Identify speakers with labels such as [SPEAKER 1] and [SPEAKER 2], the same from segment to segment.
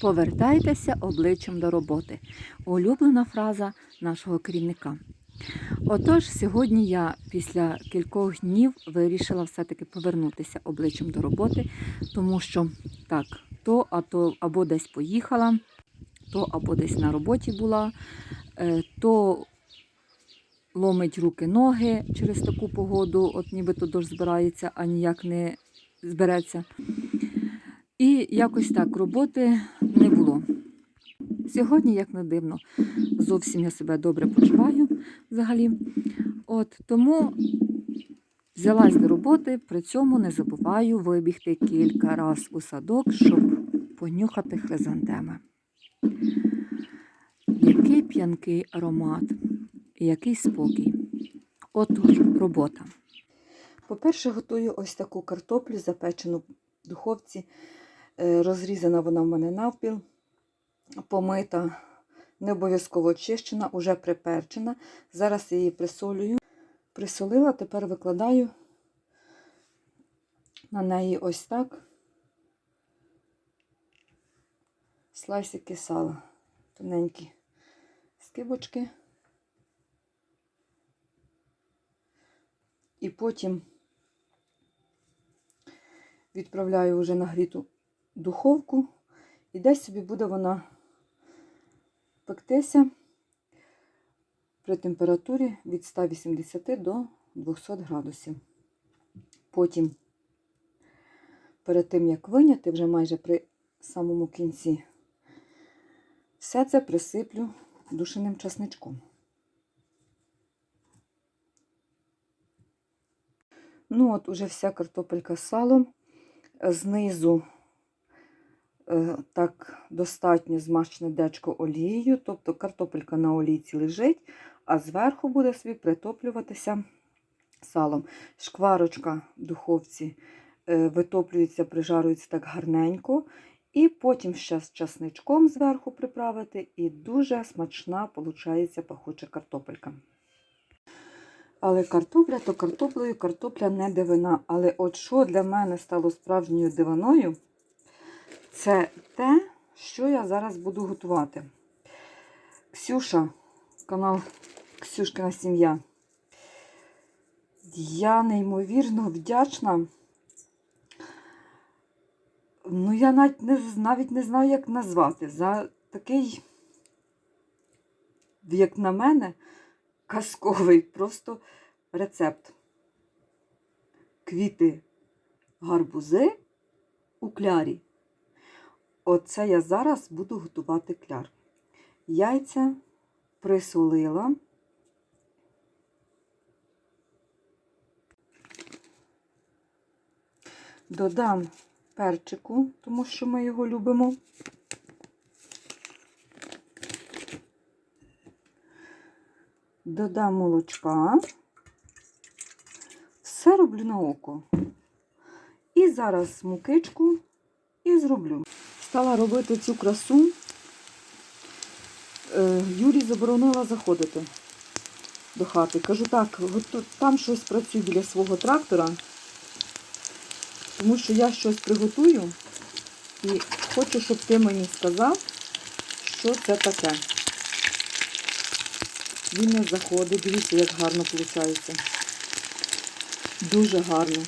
[SPEAKER 1] Повертайтеся обличчям до роботи. Улюблена фраза нашого керівника. Отож, сьогодні я після кількох днів вирішила все-таки повернутися обличчям до роботи, тому що так, то, а то або десь поїхала, то або десь на роботі була, е, то ломить руки-ноги через таку погоду, от нібито дощ збирається, а ніяк не збереться. І якось так роботи не було. Сьогодні, як не дивно, зовсім я себе добре почуваю взагалі. От тому взялась до роботи, при цьому не забуваю вибігти кілька разів у садок, щоб понюхати хризантеми. Який п'янкий аромат, і який спокій. Отож, робота. По-перше, готую ось таку картоплю, запечену в духовці. Е, Розрізана вона в мене навпіл, помита, не обов'язково очищена, уже приперчена. Зараз її присолюю. Присолила, тепер викладаю на неї ось так слайсики сала, тоненькі скибочки. І потім відправляю вже нагріту духовку, і десь собі буде вона пектися при температурі від 180 до 200 градусів. Потім, перед тим, як виняти, вже майже при самому кінці, все це присиплю душеним часничком. Ну, от уже вся картопелька з салом. Знизу так достатньо змащене дечко олією, тобто картопелька на олійці лежить, а зверху буде собі притоплюватися салом. Шкварочка в духовці е, витоплюється, прижарюється так гарненько. І потім ще з часничком зверху приправити, і дуже смачна, виходить, пахуча картопелька. Але картопля то картоплею, картопля не дивина. Але от що для мене стало справжньою дивиною, це те, що я зараз буду готувати. Ксюша, канал Ксюшкина сім'я. Я неймовірно вдячна. Ну, я навіть не, навіть не знаю, як назвати. За такий, як на мене, казковий просто рецепт. Квіти гарбузи у клярі. Оце я зараз буду готувати кляр. Яйця присолила. Додам перчику, тому що ми його любимо. Додам молочка. Все роблю на око. І зараз мукичку і зроблю. Стала робити цю красу. Е, Юрій заборонила заходити до хати. Кажу, так, там щось працюю біля свого трактора, тому що я щось приготую і хочу, щоб ти мені сказав, що це таке. Він не заходить. Дивіться, як гарно виходить. Дуже гарно.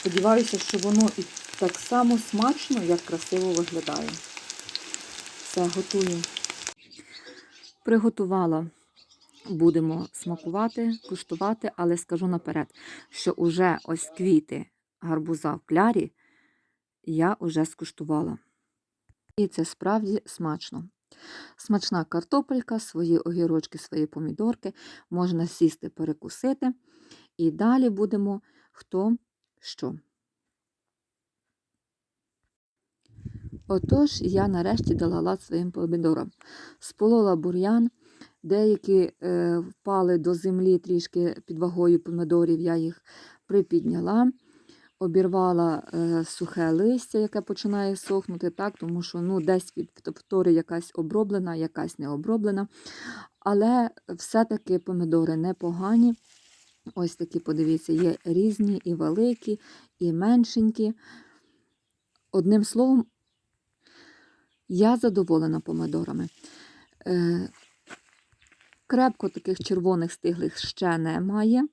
[SPEAKER 1] Сподіваюся, що воно і так само смачно, як красиво виглядає. Все, готую. Приготувала. Будемо смакувати, куштувати, але скажу наперед, що уже ось квіти гарбуза в клярі я вже скуштувала. І це справді смачно. Смачна картопелька, свої огірочки, свої помідорки, можна сісти, перекусити. І далі будемо хто що. Отож, я нарешті дала лад своїм помідорам. Сполола бур'ян, деякі е, впали до землі трішки під вагою помідорів, я їх припідняла обірвала е, сухе листя, яке починає сохнути, так, тому що ну, десь від фтори якась оброблена, якась не оброблена. Але все-таки помідори непогані. Ось такі, подивіться, є різні і великі, і меншенькі. Одним словом, Я задоволена помидорами. Е, крепко таких червоних стиглих ще немає.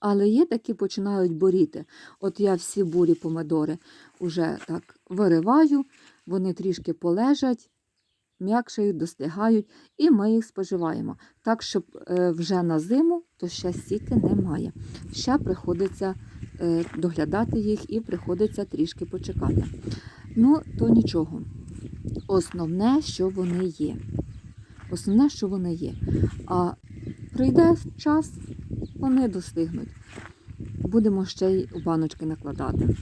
[SPEAKER 1] Але є такі починають боріти. От я всі бурі помидори вже так вириваю, вони трішки полежать, м'якшають, достигають, і ми їх споживаємо. Так, щоб е, вже на зиму, то ще стільки немає. Ще приходиться е, доглядати їх і приходиться трішки почекати. Ну, то нічого. Основне, що вони є. Основне, що вони є. А прийде час, вони достигнуть. Будемо ще й у баночки накладати.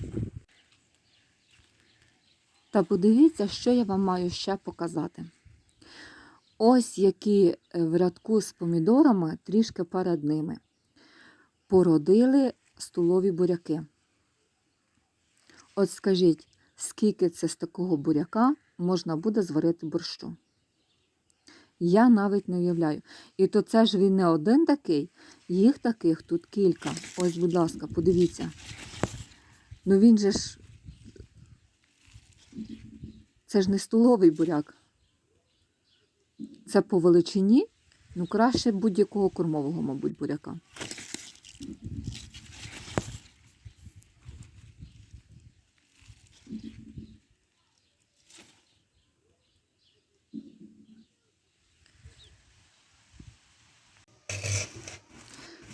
[SPEAKER 1] Та подивіться, що я вам маю ще показати. Ось які е, в рядку з помідорами трішки перед ними. Породили столові буряки. От скажіть, скільки це з такого буряка можна буде зварити борщу? Я навіть не уявляю. І то це ж він не один такий, їх таких тут кілька. Ось, будь ласка, подивіться. Ну він же ж. Це ж не столовий буряк. Це по величині, ну краще будь-якого кормового, мабуть, буряка.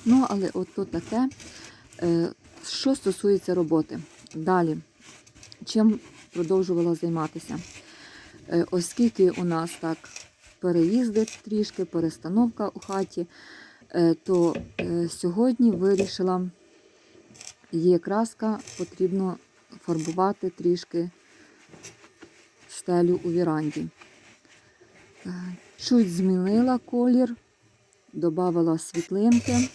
[SPEAKER 1] Ну, але от то таке, Е, що стосується роботи. Далі, чим продовжувала займатися? Е, Оскільки у нас так переїзди трішки, перестановка у хаті, е, то сьогодні вирішила, є краска, потрібно фарбувати трішки стелю у віранді. Чуть змінила колір, додавала світлинки.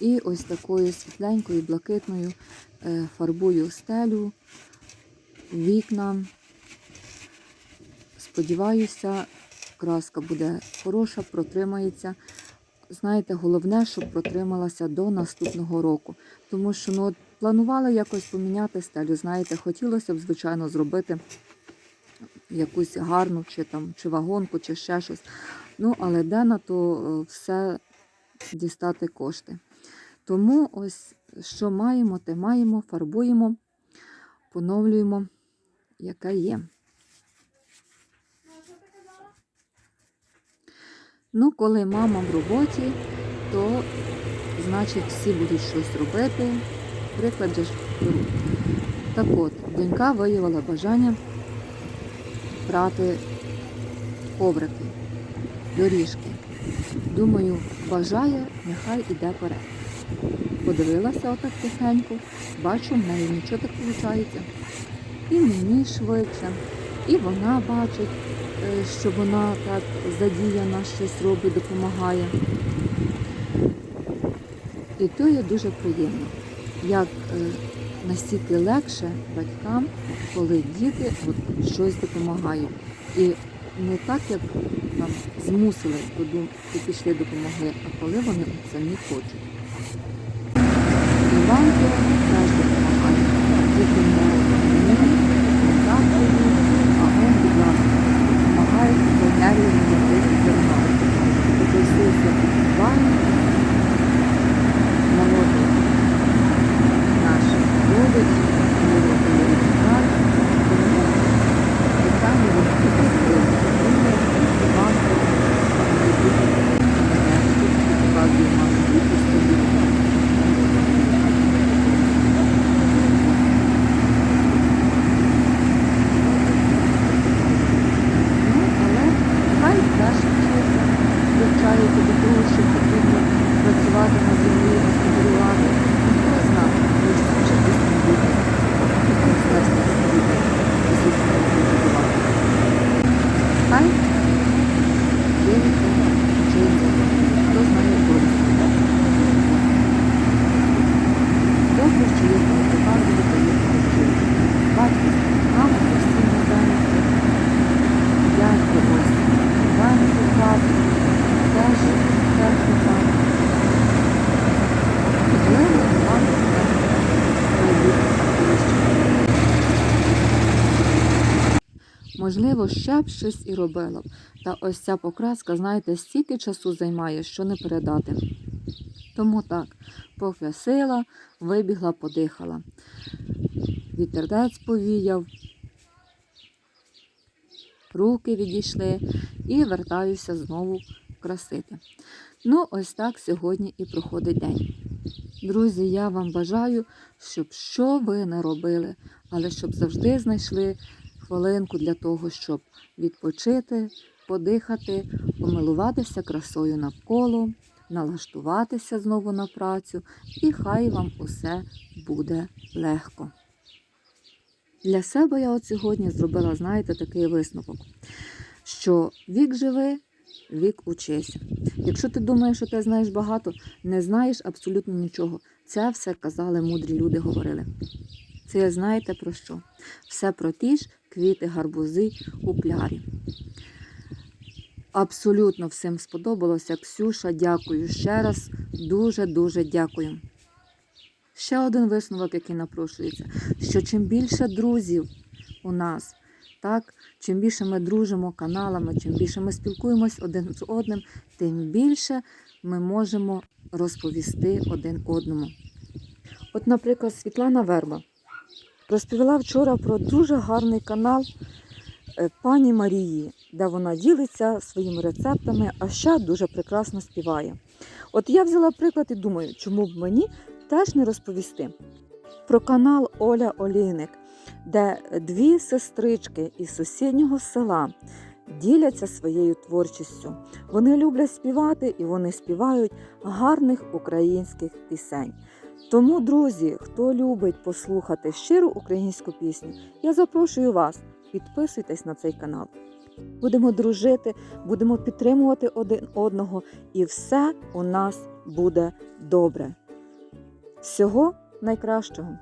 [SPEAKER 1] І ось такою світленькою, блакитною е, фарбую стелю, вікна. Сподіваюся, краска буде хороша, протримається. Знаєте, головне, щоб протрималася до наступного року. Тому що ну, от планувала якось поміняти стелю. Знаєте, хотілося б, звичайно, зробити якусь гарну, чи там, чи вагонку, чи ще щось. Ну, але де на то е, все дістати кошти. Тому ось що маємо, те маємо, фарбуємо, поновлюємо, яка є. Ну, коли мама в роботі, то значить всі будуть щось робити. Приклад же ж. Так от, донька виявила бажання прати коврики, доріжки. Думаю, бажає, нехай іде перед. Подивилася отак тихенько, бачу, в неї нічого так виходить. І мені швидше, і вона бачить, е, що вона так задіяна, щось робить, допомагає. І то є дуже приємно, як е, настільки легше батькам, коли діти от, щось допомагають. І не так, як там змусили, і пішли допомогли, а коли вони це не хочуть. І вам то теж допомагає. Тільки не мені, не татові, а он, будь ласка, допомагає енергію робити зерно. Тобто Ісуса підбиває, молодий наш родич, молодий брат, тому питання велике важливе. Вам показує маму бути стабільно. Можливо, ще б щось і робила б. Та ось ця покраска, знаєте, стільки часу займає, що не передати. Тому так, поки вибігла, подихала. Вітердець повіяв, руки відійшли і вертаюся знову красити. Ну, ось так сьогодні і проходить день. Друзі, я вам бажаю, щоб що ви не робили, але щоб завжди знайшли хвилинку для того, щоб відпочити, подихати, помилуватися красою навколо, налаштуватися знову на працю, і хай вам усе буде легко. Для себе я от сьогодні зробила, знаєте, такий висновок, що вік живи, вік учися. Якщо ти думаєш, що ти знаєш багато, не знаєш абсолютно нічого. Це все казали мудрі люди, говорили. Це знаєте про що? Все про ті ж квіти, гарбузи у плярі. Абсолютно всім сподобалося. Ксюша, дякую ще раз. Дуже-дуже дякую. Ще один висновок, який напрошується, що чим більше друзів у нас, так, чим більше ми дружимо каналами, чим більше ми спілкуємось один з одним, тим більше ми можемо розповісти один одному. От, наприклад, Світлана Верба розповіла вчора про дуже гарний канал е, пані Марії, де вона ділиться своїми рецептами, а ще дуже прекрасно співає. От я взяла приклад і думаю, чому б мені теж не розповісти про канал Оля Олійник, де дві сестрички із сусіднього села діляться своєю творчістю. Вони люблять співати і вони співають гарних українських пісень. Тому, друзі, хто любить послухати щиру українську пісню, я запрошую вас, підписуйтесь на цей канал. Будемо дружити, будемо підтримувати один одного, і все у нас буде добре. Всього найкращого!